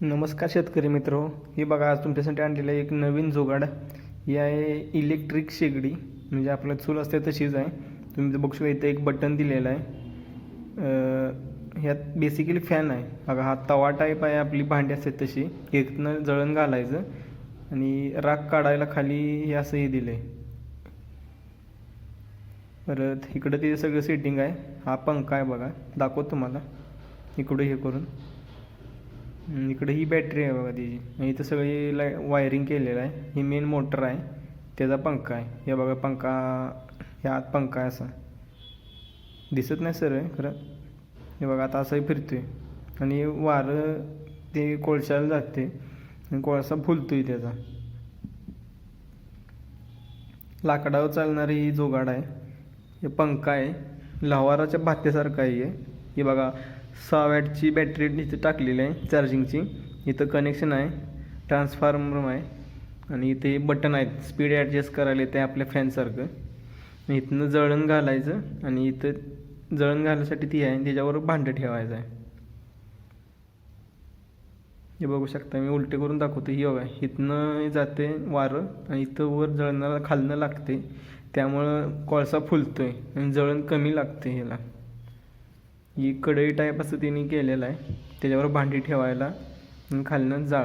नमस्कार शेतकरी मित्र. हे बघा आज तुमच्यासाठी आणलेलं आहे एक नवीन जुगाड. ही आहे इलेक्ट्रिक शेगडी. म्हणजे आपलं चूल असते तशीच आहे. तुम्ही बघू शकता इथं एक बटन दिलेलं आहे. ह्यात बेसिकली फॅन आहे. बघा हा तवा टाईप आहे आपली भांडी असते तशी. एकनं जळण घालायचं. आणि राख काढायला खाली हे असं हे दिलं आहे परत इकडं ते सगळं सेटिंग आहे. हा पंखा आहे बघा. दाखवतो तुम्हाला. इकडं हे करून. इकडे ही बॅटरी आहे बघा त्याची आणि म्हणजे इथं सगळी लाय वायरिंग केलेलं आहे. ही मेन मोटर आहे. त्याचा पंखा आहे. हे बघा पंखा ह्या आत पंखा आहे असा. दिसत नाही सर खरं. हे बघा आता असंही फिरतोय. आणि वारं ते कोळशाला जाते. आणि कोळसा फुलतोय त्याचा. लाकडावर चालणारी ही जोगाड आहे. हे पंखा आहे. लवाराच्या भात्यासारखं आहे हे बघा सहा वॅटची बॅटरी इथं टाकलेली आहे चार्जिंगची. इथं कनेक्शन आहे ट्रान्सफॉर्मर आहे आणि इथे बटन आहेत. स्पीड ॲडजस्ट करायला येते आपल्या फॅनसारखं इथनं जळण घालायचं आणि इथं जळण घालायसाठी ती आहे त्याच्यावर भांडं ठेवायचं आहे. हे बघू शकता मी उलटे करून दाखवतो. ही बघा इथनं जाते वारं आणि इथं वर जळणाला खालनं लागते. त्यामुळं कोळसा फुलतो आहे आणि जळण कमी लागते ह्याला. ही कढई टाईप असं तिने केलेलं आहे. त्याच्यावर भांडी ठेवायला आणि खालनं जाळ.